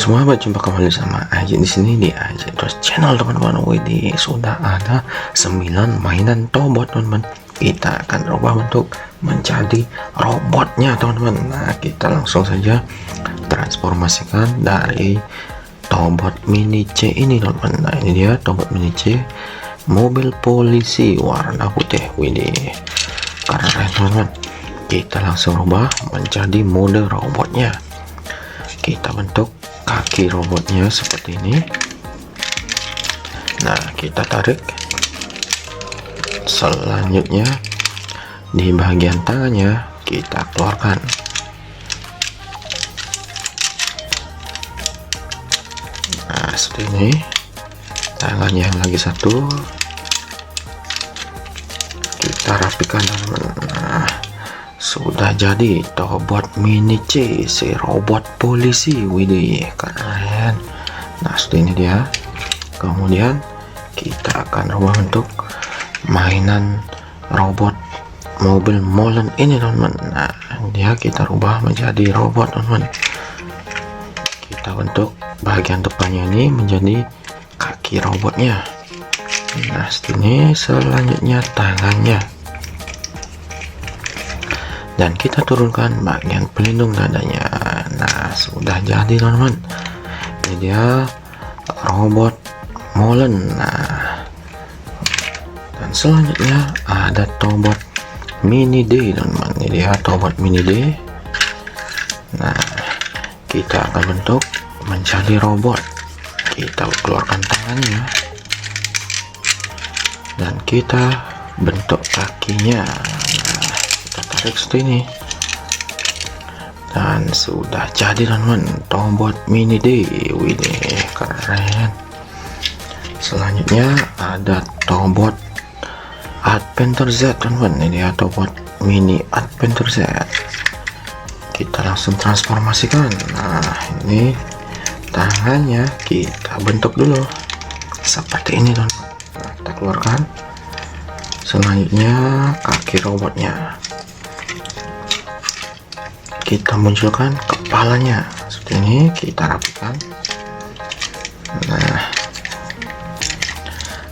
semua berjumpa kembali sama Aji di sini di Aji terus channel teman-teman Widi sudah ada 9 mainan robot teman-teman. Kita akan rubah bentuk menjadi robotnya teman-teman. Nah kita langsung saja transformasikan dari robot mini C ini teman-teman. Nah ini dia robot mini C. Mobil polisi warna putih. Widi karena teman-teman. Kita langsung rubah menjadi mode robotnya. Kita bentuk kaki robotnya seperti ini. Nah kita tarik. Selanjutnya di bagian tangannya kita keluarkan. Nah seperti ini. Tangannya yang lagi satu. Kita rapikan nah sudah jadi robot mini C si robot polisi widih keren. Nah seperti ini dia. Kemudian kita akan rubah bentuk mainan robot mobil molen ini teman-teman. Nah dia kita rubah menjadi robot teman-teman. Kita bentuk bagian depannya ini menjadi kaki robotnya. Nah ini. Selanjutnya tangannya dan kita turunkan bagian pelindung dadanya nah sudah jadi teman-teman. Ini dia robot molen. Nah dan selanjutnya ada robot mini D teman-teman. Ini dia robot mini D. Nah kita akan bentuk menjadi robot. Kita keluarkan tangannya. Dan kita bentuk kakinya seperti ini. Dan sudah jadi teman-teman robot mini D ini keren. Selanjutnya ada robot Adventure Z teman-teman ini ya robot mini Adventure Z. Kita langsung transformasikan. Nah ini tangannya kita bentuk dulu. Seperti ini teman-teman nah, kita keluarkan. Selanjutnya kaki robotnya kita munculkan kepalanya. Seperti ini kita rapikan. Nah.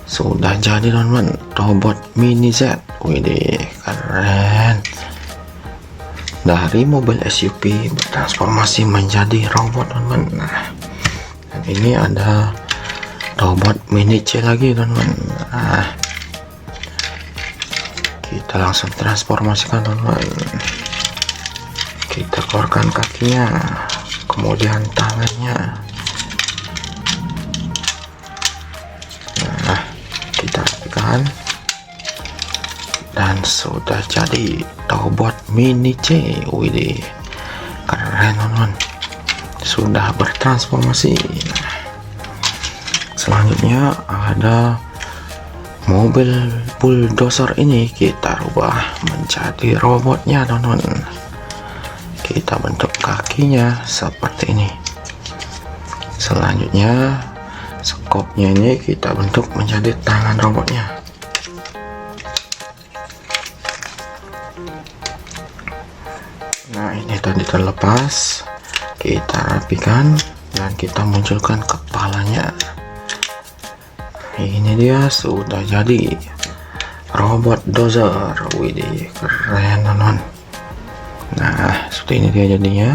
Sudah jadi teman-teman. Robot mini Z. Widih keren. Dari mobil SUV bertransformasi menjadi robot teman-teman. Nah. Dan ini ada robot mini C lagi teman-teman. Nah. Kita langsung transformasikan teman-teman kita keluarkan kakinya kemudian tangannya. Nah kita rapikan dan sudah jadi robot mini C Widih keren teman sudah bertransformasi. Selanjutnya ada mobil bulldozer ini kita rubah menjadi robotnya teman-teman kita bentuk kakinya seperti ini. Selanjutnya skopnya ini kita bentuk menjadi tangan robotnya. Nah ini tadi terlepas. Kita rapikan dan kita munculkan kepalanya. Ini dia sudah jadi robot dozer. Widih keren teman nah seperti ini dia jadinya.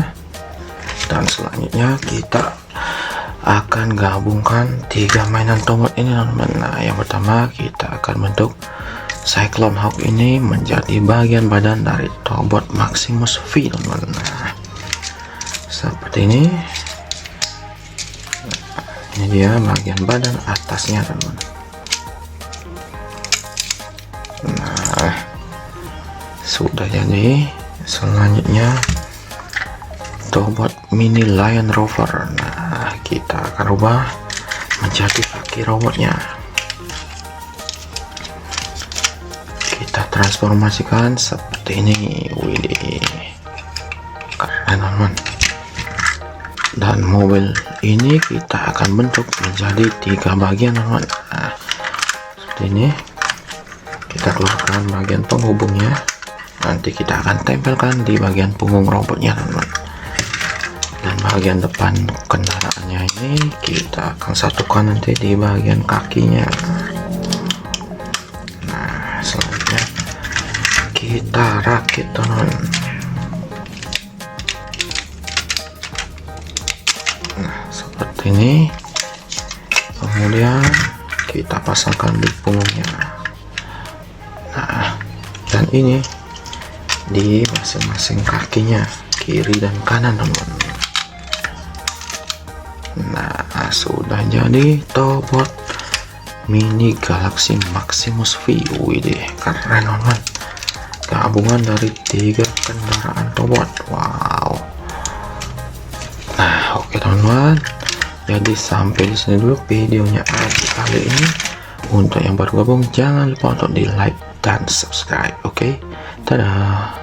Dan selanjutnya kita akan gabungkan tiga mainan tombol ini teman-teman. Nah yang pertama kita akan bentuk Cyclone Hawk ini menjadi bagian badan dari robot Maximus V teman-teman. Nah seperti ini. Ini dia bagian badan atasnya teman-teman. Nah sudah jadi selanjutnya robot mini Lion Rover. Nah kita akan rubah menjadi kaki robotnya. Kita transformasikan seperti ini. Widih. Keren teman dan mobil ini kita akan bentuk menjadi tiga bagian teman nah seperti ini. Kita keluarkan bagian penghubungnya nanti kita akan tempelkan di bagian punggung robotnya teman-teman. Dan bagian depan kendaraannya ini kita akan satukan nanti di bagian kakinya. Nah selanjutnya kita rakit teman nah seperti ini. Kemudian kita pasangkan di punggungnya. Nah dan ini di masing-masing kakinya kiri dan kanan teman nah sudah jadi tobot mini Galaxy Maximus V. Wih keren teman gabungan dari tiga kendaraan tobot. Wow. Nah oke teman-teman. Jadi sampai di sini dulu videonya Adi kali ini. Untuk yang baru gabung jangan lupa untuk di like dan subscribe oke? Dadah